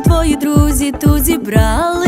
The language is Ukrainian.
твої друзі тут зібрали.